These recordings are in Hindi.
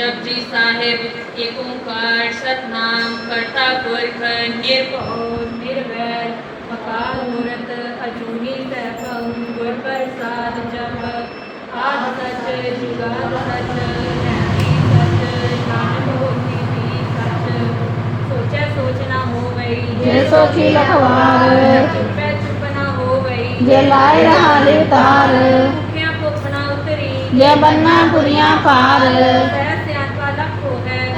जब जी साहेब एक ओंकार सतनाम करता पुरख निर्भो निर्वैर अकाल मूर्त अजूनी सैभम गुर प्रसाद जप आद सच जुगाद सच रहती सच नाम होती थी सच। सोचा सोचना हो गई ये सोची लखवार। चुप चुप ना हो गई ये लाए रहा ले तार ये बनना पुरिया पार।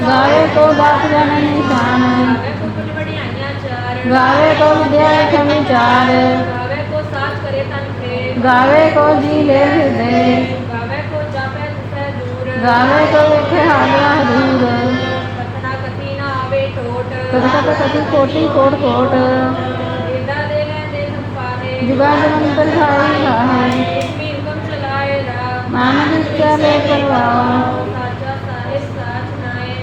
ગાવે કો બાપ જનની શાન ગાવે કો વિદ્યા ખમી ચાર ગાવે કો જી લે હૃદય ગાવે કો વેખે હાલ્યા હજૂર કથા કથી કોટી કોટ કોટ जुगा जन्म पर भाई भाई मानस क्या ले करवाओ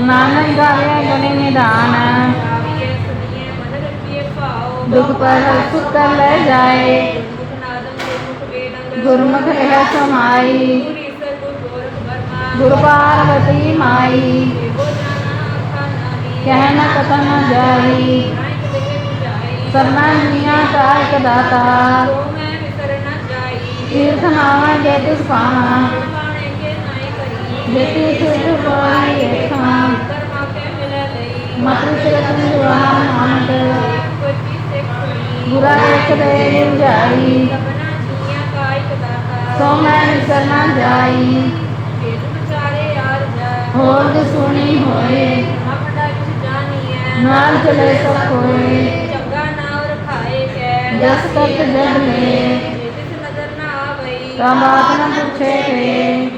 निदान दुख पर सुख कर ले जाए। गुरमुख रह समाई। गुरु पार्वती माई। कहना कथन जाई। सरना मिया तारक दाता। तीर्थ नावा जय तुष जैसे सुरवाई खान मतुसरतम जुआन आंदर बुरा एक दिन जाई तो मैं निसरना जाई होर जो सुनी होए नाल चले सब कोई जस तक जग ले तब आप न पूछे के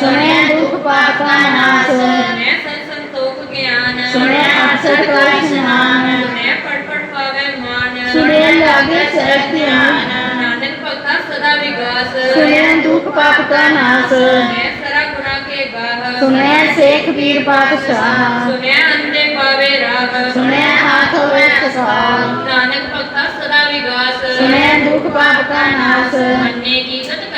सुने दुख पाप का नाश सुने संतोख ज्ञान सुने अक्षर का स्नान सुने पट पट पावे मान सुने लागे सरस ध्यान नानक पक्का सदा विकास। सुने दुख पाप का नाश सुने सरा गुना के गाह सुने शेख वीर पातशाह सुने अंधे पावे राह सुने हाथ वे नानक पक्का सदा विकास। सुने दुख पाप का नाश अन्य की सत्कार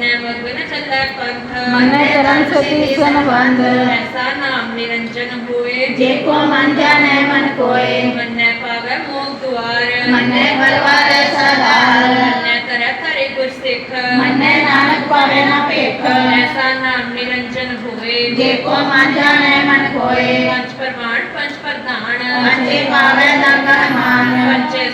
ਪੰਥ ਮੰਨੇ ਚਰਨ ਸਤੀ ਸੰਬੰਧ ਐਸਾ ਨਾਮ ਨਿਰੰਜਨ ਹੋਏ ਜੇ ਕੋ ਮਨ ਜਾਣੇ ਮਨ ਕੋਏ ਮੰਨੈ ਪਾਵੈ ਮੋਖ ਦੁਆਰ ਮੰਨੇ ਪਰਵਾਰ ਸਦਾਰ ਮੰਨੈ ਤਰੈ ਧਰੇ ਗੁਰ ਸਿੱਖ ਮੰਨੇ ਨਾਨਕ ਪਾਵੇ ਨਾ ਭੇਖ ਐਸਾ ਨਾਮ ਨਿਰੰਜਨ ਹੋਏ ਜੇ ਕੋ ਮਨ ਜਾਣੇ ਮਨ ਕੋਏ ਪੰਜ ਪ੍ਰਮਾਣ ਪੰਜ ਪ੍ਰਧਾਨ ਪੰਚੇ ਪਾਵੇ ਲੰਗਾ ਮਾਨ ਪੰਚੇ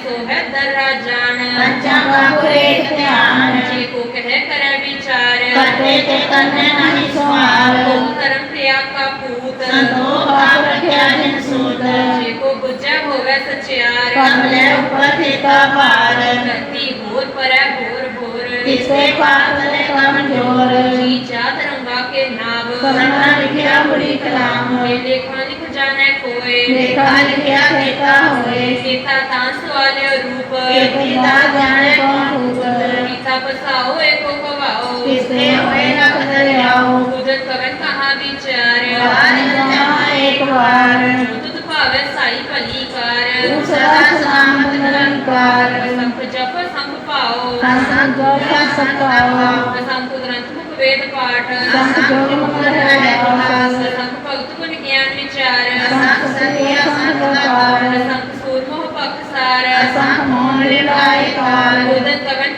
ते चेतन हनि सुहाव परम प्रिया का पूत संतो पाप रखियान सूत जेको बुझे होवे सचियार कमले उपस्थित पार धरती भोर पर है भोर भोर तिसे पाप ले कम ज़ोर जी जात रंगा के नाव करना लिखिया बड़ी कलाम होए देखा लिख जाने कोए देखा लिखिया देखा होए सीता तांस वाले रूप सीता जाने कौन रूप ਤਪਸਾਓ ਏਕੋ ਭਵਾਓ ਤਿਸਨੇ ਹੋਏ ਰਖ ਦਰਿਆਓ ਕੁਦਰਤ ਕਰਨ ਕਹਾ ਵਿਚਾਰਿਆ ਵਾਰਨ ਜਹਾਂ ਏਕ ਵਾਰ ਤੁਧ ਭਾਵੇ ਸਾਈ ਭਲੀ ਕਾਰ ਤੂੰ ਸਦਾ ਸਲਾਮਤ ਨਿਰੰਕਾਰ ਸੰਤ ਜਪ ਸੰਤ ਪਾਓ ਸੰਤ ਜਪ ਸੰਤ ਪਾਓ ਸੰਤ ਗ੍ਰੰਥ ਮੁਖ ਵੇਦ ਪਾਠ ਸੰਤ ਜੋਗ ਮੁਖ ਰਹਿ ਆਸ ਸੰਤ ਭਗਤ ਗੁਣ ਗਿਆਨ ਵਿਚਾਰ ਸੰਤ ਸਤਿਆ ਸੰਤ ਕਾਰ ਸੰਤ ਸੂਰਮੋ ਭਗਤ ਸਾਰ ਸੰਤ ਮੋਹ ਲਿਵਾਏ ਕਾਰ ਕੁਦਰਤ ਕਰਨ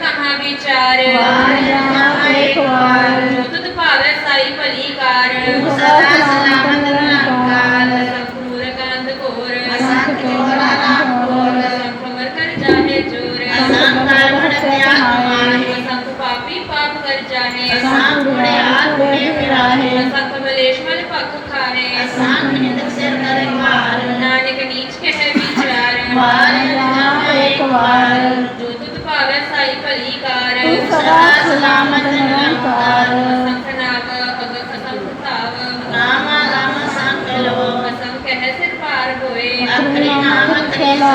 ਵਿਚਾਰ ਵਾਰ ਜਮਾ ਇੱਕ ਵਾਰ। ਜੋ ਤੁਧ ਭਾਵੇ ਸਾਈ ਭਲੀ ਕਰ। ਤੂੰ ਸਦਾ सदा सलामत निरंकार राम राम संग लो कसम कह सिर पार होए अपने नाम खेला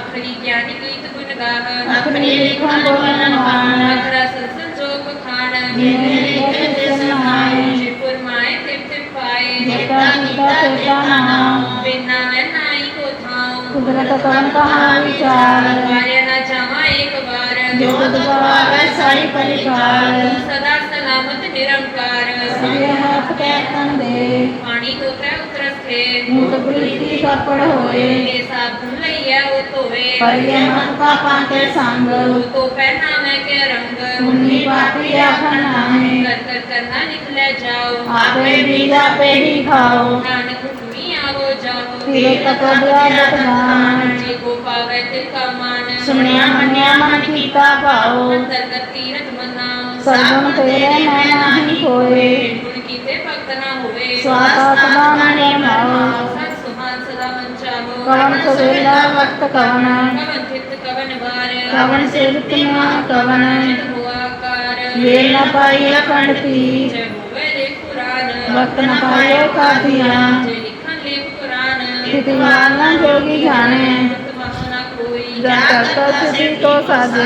अखरी ज्ञान गीत गुण गाव अखरी लिखन बोलन मान अखरा संसद जोग खान जिने लिखे ते समाए जिपुर माए तिम तिम पाए देता गीता देता नाम बिना मैं नाई को थाऊं कुदरत कवन कहा विचार कार्य जोग द्वार साई परिवार सदा सलामत निरंकार। सरिया हाथ कैतन दे पानी तो त्रै उतरस थे मूत प्रीति कपड़ होए। साबुन लइया ओ धोवे परिया मन का पाके संग। तो पहना मैं के रंग मुन्नी पापी आखन आए कर कर करना निकले जाओ। आपे बीजा पे ही खाओ। नानक तुम्हें आओ जाओ फिर तक ब्याज दान जी को पावे तिल का मान। ਸੁਣਿਆ ਮੰਨਿਆ ਮਨ ਕੀਤਾ ਭਾਉ ਅੰਤਰਗਤ ਤੀਰਥ ਮਨਾਓ ਸਰਗੁਣ ਤੇਰੇ ਮੈਂ ਨਾਹੀ ਹੋਏ ਗੁਣ ਕੀਤੇ ਭਗਤ ਨਾ ਹੋਵੇ ਸਵਾਤ ਆਤਮਾ ਨੇ ਮਾਉ ਸਤ ਸੁਹਾਨ ਸਦਾ ਮਨ ਚਾਹੋ ਕਵਨ ਸਵੇਲਾ ਵਕਤ ਕਵਨ ਕਵਨ ਚਿਤ ਕਵਨ ਵਾਰ ਕਵਨ ਸੇਵਕ ਨਾ ਕਵਨ ਚਿਤ ਹੋਆ ਕਾਰ ਵੇਲ ਨ ਪਾਈ ਅਖੰਡਤੀ ਜੈ ਹੋਵੇ ਲੈ ਕੁਰਾਨ ਵਕਤ ਨ ਪਾਏ ਕਾਫੀਆਂ ਜੇ ਲਿਖਣ ਲੈ ਕੁਰਾਨ ਤਿਤਵਾਰ ਨ ਜੋਗੀ ਜਾਣੇ જનતા સુધી તો સાજે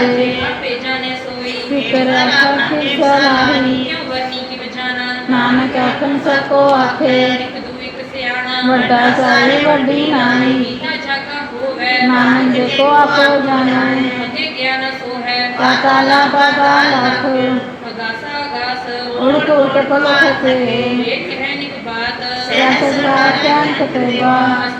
ફિકર આખી સલાહી નાનક આખન સકો આખે વડા સારી વડી નાની નાનક જેકો આપો જાણે કાતાલા બાબા લાખ ઉડક ઉડક લખતે સજરા ક્યાં કતેવા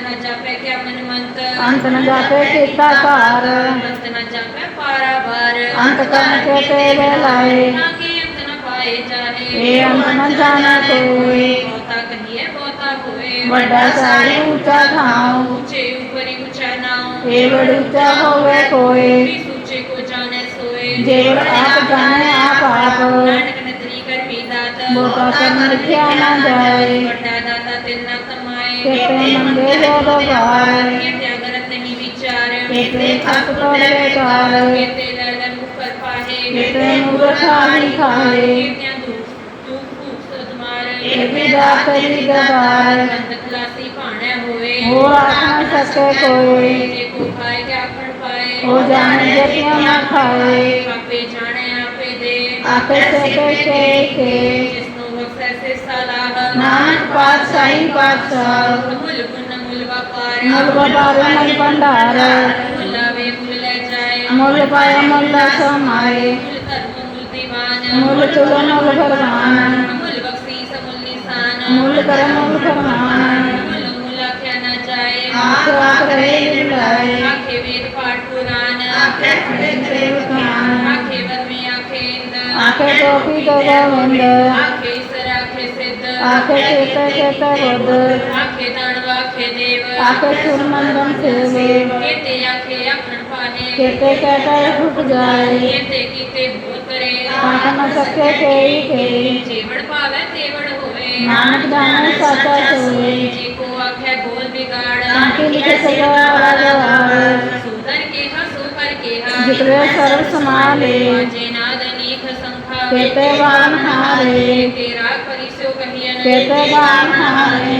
अंत न जाते किता पार। अंत न जावे पारा भर अंत कर्म के तेरे लाए। ये अंत न जाना तो। कोई बड़ा सारे ऊँचा धाम। ऊँचे ऊपरी ऊँचा नाम ये बड़ ऊँचा हो गए कोई ऊँचे को जाने सोए जेवर आप जाने आप आप। बोता कर मरखिया ना जाए। बड़ा दाता तेना तमाए के पे मंगे हो दो भाई कितने थक तो बेकार कितने दर्द मुख पर पाहे कितने मूर्ख हानि खाए कितने दुख दुख भूख सदमार कितने दात तेरी दबार अंत खलासी पाने होए हो आखन सके कोई। को खाए क्या आखन पाए हो जाने जे क्यों ना खाए। आपे जाने आपे दे आपे से के के के जिसनो वक्त ऐसे सलाह नानक पातशाही पातशाह। मुर्गो बारे मन भंडार। मुल पाय मुल समाए मूल चुल मुल भगवान मूल कर मूल भगवान आख आख रहे बुलाए। आखे वेद पाठ पुराण आखे वेद पुराण आखे वर में आखे इंद आखे टोपी तो गवंद आखे सर आखे सिद्ध आखे चेता चेता बुद्ध आखे दान આંખે સુરમંદન સેવે કેતે આંખે આખણ પાને કેતે કેતે ફૂટ જાય કેતે કીતે ભૂલ કરે આંખ ન સકે કેઈ કે જેવડ પાવે તેવડ હોવે નાનક દાને સાચા સોએ જે કો આંખે બોલ બિગાડ આંખે લીકે સગા રાજા સુધર કે હા સુધર કે હા જીતવે સર્વ સમાલે જેનાદ અનેક સંખા કેતે વાન હારે તેરા પરિસો કહિયન કેતે વાન હારે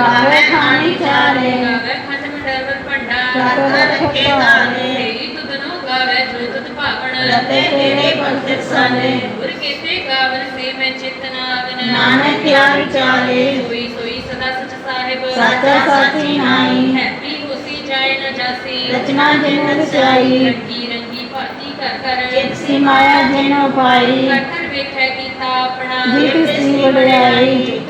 ਸੂਰਾ ਗਾਵੇ ਖਾਣੀ ਚਾਰੇ ਗਾਵੇ ਖੰਡ ਮੰਡਲ ਭੰਡਾ ਚਤੁਰ ਖੇਤਾਰੇ ਤੇਰੀ ਤੁਧਨੋ ਗਾਵੇ ਜੋ ਤੁਧ ਭਾਵਨ ਰਤੇ ਤੇਰੇ ਭਗਤ ਸਾਲੇ ਗੁਰ ਕੇਤੇ ਗਾਵਨ ਸੇ ਮੈਂ ਚਿਤ ਨਾਵਨ ਨਾਨਕ ਕਿਆ ਵਿਚਾਰੇ ਸੋਈ ਸੋਈ ਸਦਾ ਸਚ ਸਾਹਿਬ ਸਾਚਾ ਸਾਚੀ ਨਾਈ ਹੈਪੀ ਹੋਸੀ ਜਾਏ ਨ ਜਾਸੀ ਰਚਨਾ ਜਿਨ ਰਚਾਈ ਰੰਗੀ ਰੰਗੀ ਭਾਤੀ ਕਰ ਕਰ ਜਿਤਸੀ ਮਾਇਆ ਜਿਨ ਉਪਾਈ ਕਰਤਨ ਵੇਖੈ ਕੀਤਾ ਆਪਣਾ ਜੀਤ ਸੀ ਵਡਿਆਈ ਜਿਸ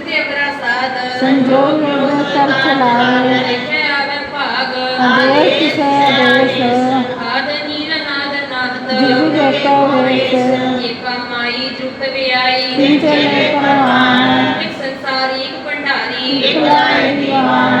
ਸੰਜੋਗ ਨਿਰਭਰ ਕਰ ਚਲਾਵੇ। ਅਦੇਸ਼ ਕਿਸੇ ਅਦੇਸ਼ ਆਦ ਨੀਰਨਾਦ ਨਾਦ ਜਿਉ ਜੋਤਾ ਹੋਏ ਏਕਾ ਮਾਈ ਜੁਗ ਵਿਆਈ ਤਿੰਨ ਚਲੇ ਪਰਵਾਨ ਸੰਸਾਰੀ ਭੰਡਾਰੀ। ਇਕ ਲਾਇ ਦੀਵਾਨ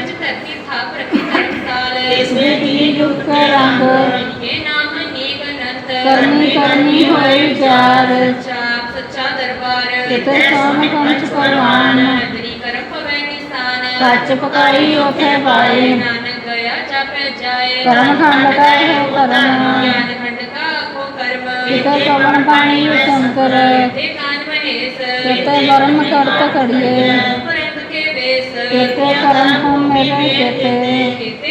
ਦੇ ਕੀ ਦੁਖ ਰੰਗ ਇਹ ਨਾਮ ਨੇਕ ਅਨੰਤ ਕਰਨੀ ਕਰਨੀ ਹੋਏ ਵਿਚਾਰ ਚਾਪ ਸੱਚਾ ਦਰਬਾਰ ਕਿਤੇ ਸੋਨ ਕੰਚ ਪਰਵਾਨ। ਨਦਰੀ ਕਰਮ ਪਵੈ ਨਿਸਾਨ। ਸੱਚ ਪਕਾਈ ਉਥੇ ਪਾਏ। ਨਾਨਕ ਗਿਆ ਜਾਪੈ ਜਾਏ। ਕਰਮ ਖੰਡ ਕਾ ਹੈ ਕਰਮ। ਗਿਆਨ ਖੰਡ ਕਾ ਆਖੋ ਕਰਮ। ਕਿਤੇ ਕਵਨ ਪਾਣੀ ਉਤੰਕਰ ਤੇ ਕਾਨ ਮਹੇਸ਼ ਕਿਤੇ ਵਰਮ ਕਰਤ ਕੜੀਏ ਕੇ ਕਿਤੇ ਕਰਮ ਹਮ ਮੇਰੇ ਕਿਤੇ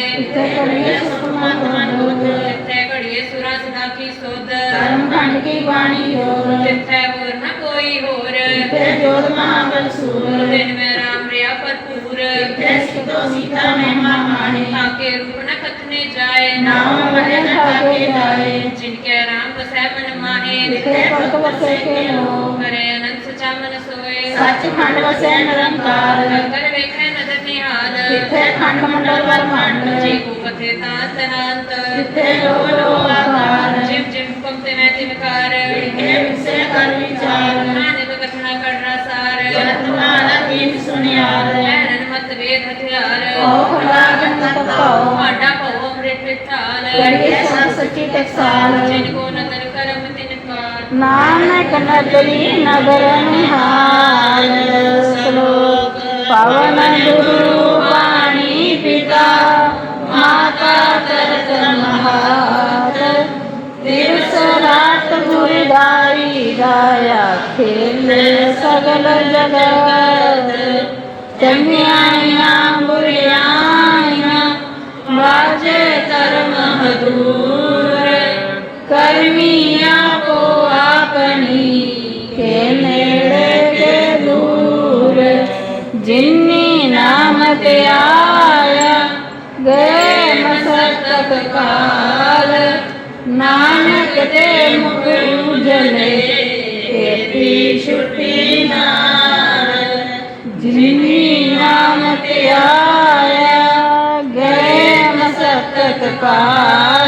ਪਛਤਾਏ ਇਤੇ ਕਰੀਏ ਸੁਖਮਾ ਹੋਦ ਤਿੱਥੈ ਘੜੀਏ ਸੁਰਾ ਸਦਾ ਕੀ ਸੋਧ? ਸਰਮ ਖੰਡ ਕੀ ਬਾਣੀ ਯੋਗ ਤਿੱਥੈ ਹੋਰ ਨ ਕੋਈ ਹੋਰ? ਤੇ ਜੋਤ ਮਹਾਬਲ ਸੂਰ? ਦਿਨ ਮੈਂ ਰਾਮ ਰਿਆ ਭਰਪੂਰ। ਤੇ ਸਿਤੋ ਸੀਤਾ ਮਹਿਮਾ ਮਾਹੀ? ਤਾਕੇ ਰੂਪ ਨ ਕਥਨੇ ਜਾਏ। ਨਾਮ ਬੜੇ ਖਾਕੇ ਜਾਏ। ਜਿਨਕੇ ਰਾਮ ਵਸੈ ਮਨ ਮਾਹੇ। ਤੇ ਪਰਤ ਵਸੇ ਕੇ ਲੋ ਕਰੇ ਅਨੰਤ ਸਚਾ ਮਨ ਸੋਏ। ਸੱਚ ਖੰਡ ਵਸੈ ਨਿਰੰਕਾਰ। ਕਰ ਵੇਖੈ ਜਿੱਥੇ ਖੰਡ ਮੰਡਲ ਬ੍ਰਹਮੰਡ ਜੀ ਕੋ ਕਥੇ ਤਾਂਤ ਅਨੰਤ ਜਿੱਥੇ ਲੋ ਲੋ ਆਕਾਰ ਜਿਮ ਜਿਮ ਕੁਮ ਤੇ ਮੈਂ ਤਿਨਕਾਰ ਵਿਖੇ ਵਿਸੇ ਕਰ ਵਿਚਾਰ ਨਾਨਕ ਕਥਨਾ ਕਰਨਾ ਸਾਰ ਜਨਤ ਮਾਰਾ ਕੀਨ ਸੁਨਿਆਰ ਐਨਨ ਮਤ ਵੇਦ ਹਥਿਆਰ ਓਖ ਲਾਗਨ ਤਪ ਪਾਓ ਭਾਂਡਾ ਭਉ ਅੰਮ੍ਰਿਤ ਮਿਠਾਲ ਕਰੀਏ ਸਭ ਸੱਚੀ ਟਕਸਾਲ ਜਿਨ ਕੋ ਨਦਰ ਕਰਮ ਤਿਨ ਕਾਰ ਨਾਨਕ ਨਦਰੀ ਨਗਰ ਨਿਹਾਲ। ਸ਼ਲੋਕ पवन गुरु वाणी पिता, माता दिवस रात गुरुदारी गाया खेल सगल जगत। चमियाइया बुरियाइया बाजे तर महदू मुगले खेती छुट्टी नाम आया गए सतत पा